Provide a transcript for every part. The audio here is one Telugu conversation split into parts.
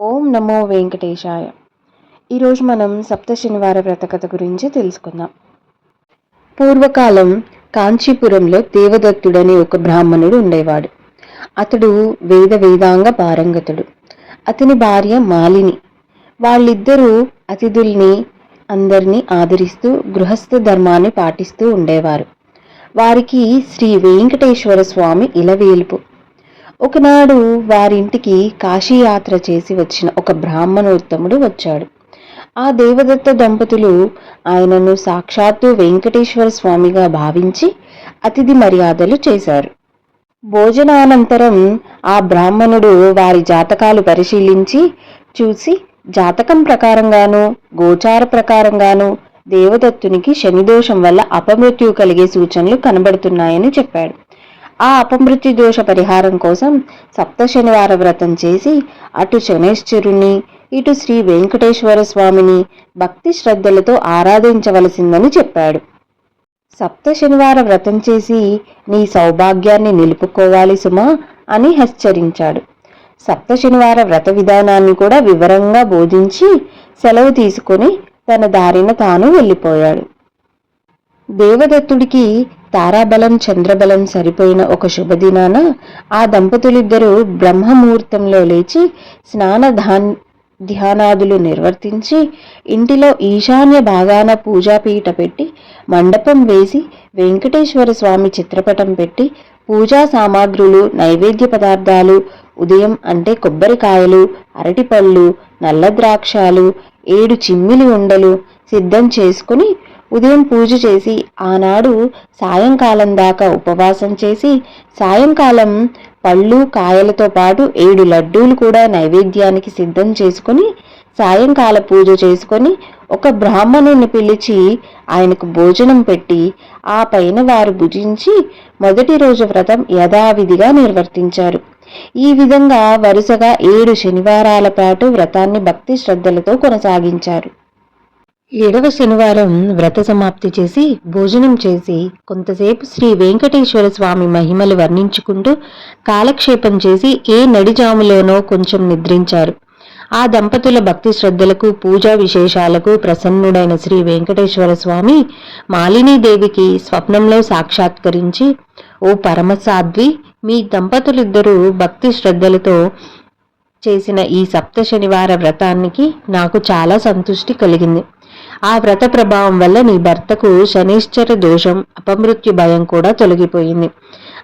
ఓం నమో వెంకటేశాయ. ఈరోజు మనం సప్త శనివార వ్రతకథ గురించి తెలుసుకుందాం. పూర్వకాలం కాంచీపురంలో దేవదత్తుడనే ఒక బ్రాహ్మణుడు ఉండేవాడు. అతడు వేద వేదాంగ పారంగతుడు. అతని భార్య మాలిని. వాళ్ళిద్దరూ అతిథుల్ని అందరినీ ఆదరిస్తూ గృహస్థ ధర్మాన్ని పాటిస్తూ ఉండేవారు. వారికి శ్రీ వెంకటేశ్వర స్వామి ఇలవేలుపు. ఒకనాడు వారింటికి కాశీయాత్ర చేసి వచ్చిన ఒక బ్రాహ్మణోత్తముడు వచ్చాడు. ఆ దేవదత్త దంపతులు ఆయనను సాక్షాత్తు వెంకటేశ్వర స్వామిగా భావించి అతిథి మర్యాదలు చేశారు. భోజనానంతరం ఆ బ్రాహ్మణుడు వారి జాతకాలు పరిశీలించి చూసి జాతకం ప్రకారంగాను గోచార ప్రకారంగాను దేవదత్తునికి శనిదోషం వల్ల అపమృత్యు కలిగే సూచనలు కనబడుతున్నాయని చెప్పాడు. ఆ అపమృత్యు దోష పరిహారం కోసం సప్త శనివార వ్రతం చేసి అటు శనేశ్వరుణ్ణి ఇటు శ్రీ వెంకటేశ్వర స్వామిని భక్తి శ్రద్ధలతో ఆరాధించవలసిందని చెప్పాడు. సప్త శనివార వ్రతం చేసి నీ సౌభాగ్యాన్ని నిలుపుకోవాలి సుమా అని హెచ్చరించాడు. సప్త శనివార వ్రత విధానాన్ని కూడా వివరంగా బోధించి సెలవు తీసుకుని తన దారిన తాను వెళ్ళిపోయాడు. దేవదత్తుడికి తారాబలం చంద్రబలం సరిపోయిన ఒక శుభదినాన ఆ దంపతులిద్దరూ బ్రహ్మముహూర్తంలో లేచి స్నాన ధాన్ ధ్యానాదులు నిర్వర్తించి ఇంటిలో ఈశాన్య భాగాన పూజాపీఠ పెట్టి మండపం వేసి వెంకటేశ్వర స్వామి చిత్రపటం పెట్టి పూజా సామాగ్రులు నైవేద్య పదార్థాలు ఉదయం అంటే కొబ్బరికాయలు అరటిపళ్ళు నల్ల ద్రాక్షాలు ఏడు చిమ్మిలి ఉండలు సిద్ధం చేసుకుని ఉదయం పూజ చేసి ఆనాడు సాయంకాలం దాకా ఉపవాసం చేసి సాయంకాలం పళ్ళు కాయలతో పాటు ఏడు లడ్డూలు కూడా నైవేద్యానికి సిద్ధం చేసుకుని సాయంకాల పూజ చేసుకొని ఒక బ్రాహ్మణుని పిలిచి ఆయనకు భోజనం పెట్టి ఆ పైన వారు భుజించి మొదటి రోజు వ్రతం యథావిధిగా నిర్వర్తించారు. ఈ విధంగా వరుసగా ఏడు శనివారాల పాటు వ్రతాన్ని భక్తి శ్రద్ధలతో కొనసాగించారు. ఏడవ శనివారం వ్రత సమాప్తి చేసి భోజనం చేసి కొంతసేపు శ్రీ వెంకటేశ్వర స్వామి మహిమలు వర్ణించుకుంటూ కాలక్షేపం చేసి ఏ నడిజాములోనో కొంచెం నిద్రించారు. ఆ దంపతుల భక్తి శ్రద్ధలకు పూజా విశేషాలకు ప్రసన్నుడైన శ్రీ వెంకటేశ్వర స్వామి మాలినీదేవికి స్వప్నంలో సాక్షాత్కరించి ఓ పరమసాధ్వి మీ దంపతులిద్దరూ భక్తి శ్రద్ధలతో చేసిన ఈ సప్త శనివార వ్రతానికి నాకు చాలా సంతృష్టి కలిగింది. ఆ వ్రత ప్రభావం వల్ల నీ భర్తకు శనిశ్చర దోషం అపమృత్యు భయం కూడా తొలగిపోయింది.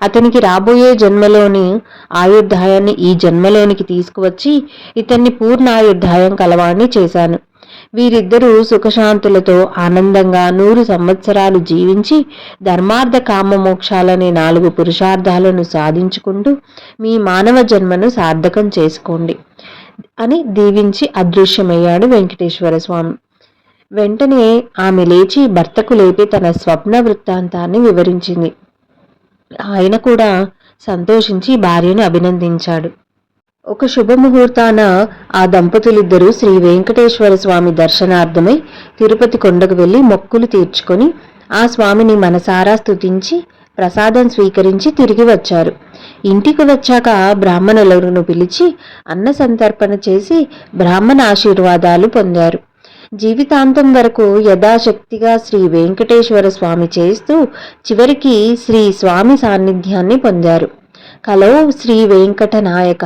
అతనికి రాబోయే జన్మలోని ఆయుర్ధాయాన్ని ఈ జన్మలోనికి తీసుకువచ్చి ఇతన్ని పూర్ణ ఆయుర్ధాయం కలవాణ్ణి చేశాను. వీరిద్దరూ సుఖశాంతులతో ఆనందంగా నూరు సంవత్సరాలు జీవించి ధర్మార్థ కామమోక్షాలనే నాలుగు పురుషార్థాలను సాధించుకుంటూ మీ మానవ జన్మను సార్థకం చేసుకోండి అని దీవించి అదృశ్యమయ్యాడు వెంకటేశ్వర స్వామి. వెంటనే ఆమె లేచి భర్తకు లేపి తన స్వప్న వృత్తాంతాన్ని వివరించింది. ఆయన కూడా సంతోషించి భార్యను అభినందించాడు. ఒక శుభముహూర్తాన ఆ దంపతులిద్దరూ శ్రీ వెంకటేశ్వర స్వామి దర్శనార్థమై తిరుపతి కొండకు వెళ్ళి మొక్కులు తీర్చుకొని ఆ స్వామిని మనసారా స్తుతించి ప్రసాదం స్వీకరించి తిరిగి వచ్చారు. ఇంటికి వచ్చాక బ్రాహ్మణులను పిలిచి అన్న సంతర్పణ చేసి బ్రాహ్మణ ఆశీర్వాదాలు పొందారు. జీవితాంతం వరకు యథాశక్తిగా శ్రీ వెంకటేశ్వర స్వామి చేస్తూ చివరికి శ్రీ స్వామి సాన్నిధ్యాన్ని పొందారు. కలో శ్రీ వెంకట నాయక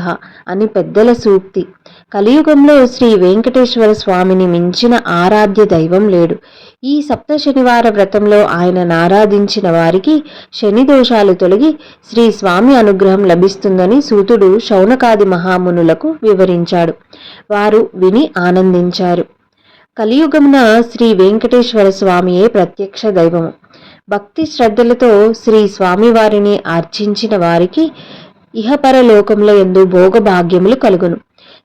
అని పెద్దల సూక్తి. కలియుగంలో శ్రీ వెంకటేశ్వర స్వామిని మించిన ఆరాధ్య దైవం లేడు. ఈ సప్త శనివార వ్రతంలో ఆయనను ఆరాధించిన వారికి శని దోషాలు తొలగి శ్రీ స్వామి అనుగ్రహం లభిస్తుందని సూతుడు శౌనకాది మహామునులకు వివరించాడు. వారు విని ఆనందించారు. కలియుగమున శ్రీ వెంకటేశ్వర స్వామియే ప్రత్యక్ష దైవము. భక్తి శ్రద్ధలతో శ్రీ స్వామివారిని అర్చించిన వారికి ఇహపరలోకంలో ఎందు భోగభాగ్యములు కలుగును.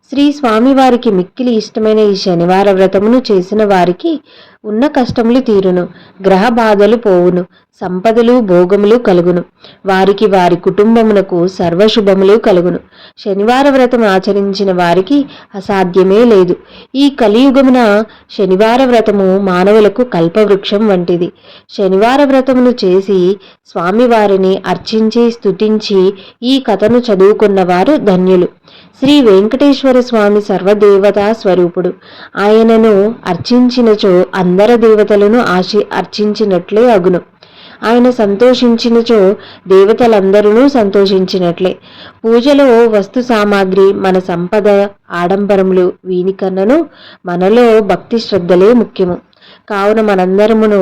శ్రీ స్వామివారికి మిక్కిలి ఇష్టమైన ఈ శనివార వ్రతమును చేసిన వారికి ఉన్న కష్టములు తీరును గ్రహ బాధలు పోవును సంపదలు భోగములు కలుగును. వారికి వారి కుటుంబమునకు సర్వశుభములు కలుగును. శనివార వ్రతం ఆచరించిన వారికి అసాధ్యమే లేదు. ఈ కలియుగమున శనివార వ్రతము మానవులకు కల్పవృక్షం వంటిది. శనివార వ్రతమును చేసి స్వామివారిని అర్చించి స్తుతించి ఈ కథను చదువుకున్న వారు ధన్యులు. శ్రీ వెంకటేశ్వర స్వామి సర్వదేవతా స్వరూపుడు. ఆయనను అర్చించినచో అందర దేవతలను ఆశి అర్చించినట్లే అగును. ఆయన సంతోషించినచో దేవతలందరూ సంతోషించినట్లే. పూజలో వస్తు సామాగ్రి మన సంపద ఆడంబరములు వీనికన్నను మనలో భక్తి శ్రద్ధలే ముఖ్యము. కావున మనందరమును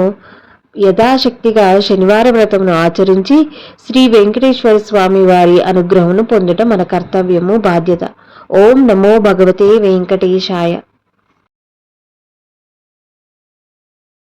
యథాశక్తిగా శనివార వ్రతమును ఆచరించి శ్రీ వెంకటేశ్వర స్వామి వారి అనుగ్రహమును పొందటం మన కర్తవ్యము బాధ్యత. ఓం నమో భగవతే వెంకటేశాయ.